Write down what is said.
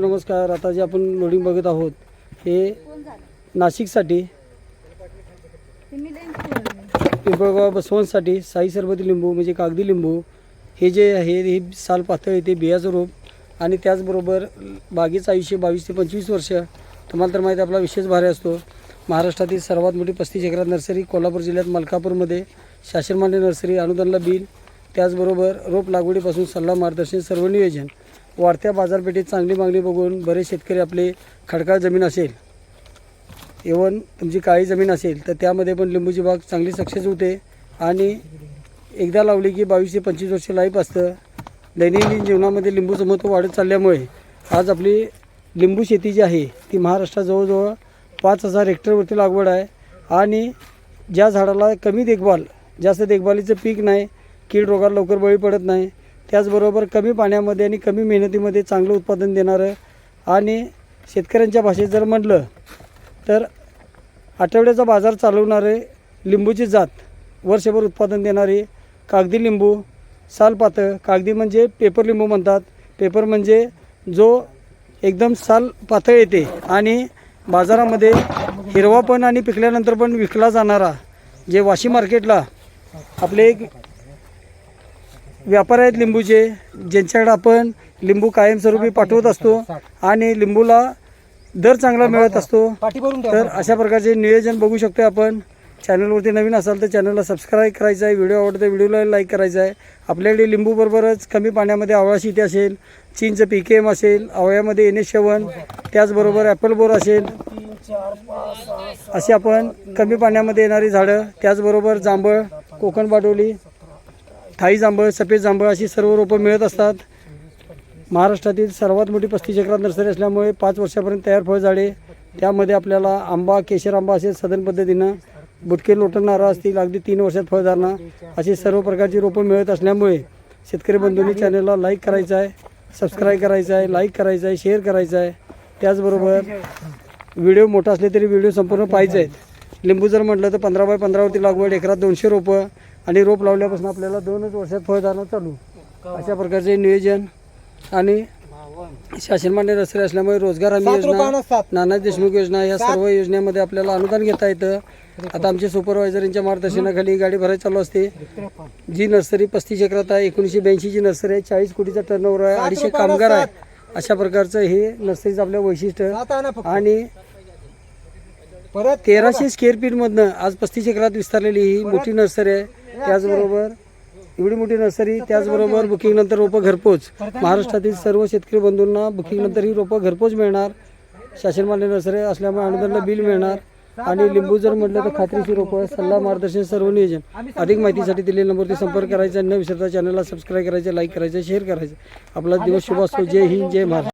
नमस्कार. आता जे आपण लोडिंग बघत आहोत हे नाशिकसाठी पिंपळगाव बसवंतसाठी साई सरबती लिंबू म्हणजे कागदी लिंबू हे जे आहे हे साल पातळ येते बियाचं रोप. आणि त्याचबरोबर बागेचं आयुष्य बावीस ते पंचवीस वर्ष. तुम्हाला तर माहिती आपला विशेष भारी असतो. महाराष्ट्रातील सर्वात मोठी पस्तीस एकरात नर्सरी कोल्हापूर जिल्ह्यात मलकापूरमध्ये. शासनमान्य नर्सरी अनुदानला बिल. त्याचबरोबर रोप लागवडीपासून सल्ला मार्गदर्शन सर्व नियोजन. वाढत्या बाजारपेठेत चांगली मागणी बघून बरेच शेतकरी आपले खडकाळ जमीन असेल. इवन तुमची काळी जमीन असेल तर त्यामध्ये पण लिंबूची बाग चांगली सक्सेस होते. आणि एकदा लावली की बावीस ते पंचवीस वर्ष लाईफ असतं. दैनंदिन जीवनामध्ये लिंबूचं महत्त्व वाढत चालल्यामुळे आज आपली लिंबू शेती जी आहे ती महाराष्ट्रात जवळजवळ पाच हजार हेक्टरवरती लागवड आहे. आणि ज्या झाडाला कमी देखभाल जास्त देखभालीचं पीक नाही कीड रोगाला लवकर बळी पडत नाही. त्याचबरोबर कमी पाण्यामध्ये आणि कमी मेहनतीमध्ये चांगलं उत्पादन देणारं आणि शेतकऱ्यांच्या भाषेत जर म्हटलं तर आठवड्याचा बाजार चालवणारे लिंबूची जात वर्षभर उत्पादन देणारी कागदी लिंबू सालपातळ कागदी म्हणजे पेपर लिंबू म्हणतात. पेपर म्हणजे जो एकदम साल पातळ येते आणि बाजारामध्ये हिरवा पण आणि पिकल्यानंतर पण विकला जाणारा जे वाशी मार्केटला आपले एक व्यापार आहेत लिंबूचे ज्यांच्याकडे आपण लिंबू कायमस्वरूपी पाठवत असतो आणि लिंबूला दर चांगला मिळत असतो. तर अशा प्रकारचे नियोजन बघू शकतो आपण. चॅनलवरती नवीन असाल तर चॅनलला सबस्क्राईब करायचं आहे. व्हिडिओ आवडतो व्हिडिओला लाईक करायचा आहे. आपल्याकडे लिंबूबरोबरच कमी पाण्यामध्ये आवळा शेती असेल चीनचं पी के एम असेल आवळ्यामध्ये एन एस सेवन त्याचबरोबर ॲपल बोर असेल. अशी आपण कमी पाण्यामध्ये येणारी झाडं त्याचबरोबर जांभळ कोकण पाटोली थाई जांभळ सफेद जांभळ अशी सर्व रोपं मिळत असतात. महाराष्ट्रातील सर्वात मोठी पस्तीस एकरात नर्सरी असल्यामुळे पाच वर्षापर्यंत तयार फळझाडे त्यामध्ये आपल्याला आंबा केशर आंबा असेल सदन पद्धतीनं बुटके लोटण नारळ असतील अगदी तीन वर्षात फळधारणा अशी सर्व प्रकारची रोपं मिळत असल्यामुळे शेतकरी बंधूंनी चॅनलला लाईक करायचं आहे सबस्क्राईब करायचं आहे लाईक करायचं आहे शेअर करायचं आहे. त्याचबरोबर व्हिडिओ मोठा असले तरी व्हिडिओ संपूर्ण पाहिजे आहेत. लिंबू जर म्हटलं तर पंधरा बाय पंधरावरती लागवड एकरात दोनशे रोपं आणि रोप लावल्यापासून आपल्याला दोनच वर्षात फळधारणा चालू. अशा प्रकारचे नियोजन आणि शासनमान्य रस्ते असल्यामुळे रोजगार हमी योजना. नाना देशमुख योजना या सर्व योजनेमध्ये आपल्याला अनुदान घेता येतं. आता आमचे सुपरवायझर यांच्या मार्गदर्शनाखाली गाडी भरायला चालू असते. जी नर्सरी पस्तीस एकरात आहे एकोणीसशे ब्याऐंशीची नर्सरी आहे चाळीस कोटीचा टर्नओव्हर आहे अडीचशे कामगार आहे. अशा प्रकारचं हे नर्सरीचं आपलं वैशिष्ट्य. आणि परत तेराशे स्क्वेअर फीटमधनं आज पस्तीस एकरात विस्तारलेली ही मोठी नर्सरी आहे. त्याचबरोबर एवढी मोठी नर्सरी त्याचबरोबर बुकिंग नंतर रोपं घरपोच. महाराष्ट्रातील सर्व शेतकरी बंधूंना बुकिंग नंतर ही रोपं घरपोच मिळणार. शासनमान्य नर्सरी असल्यामुळे अनुदानला बिल मिळणार. आणि लिंबू जर म्हटलं तर खात्रीशीर रोपं सल्ला मार्गदर्शन सर्व नियोजन. अधिक माहितीसाठी दिलेल्या नंबरवरती संपर्क करायचा न विसरता चॅनलला सबस्क्राईब करायचं लाईक करायचं शेअर करायचं. आपला दिवस शुभ असतो. जय हिंद जय महाराष्ट्र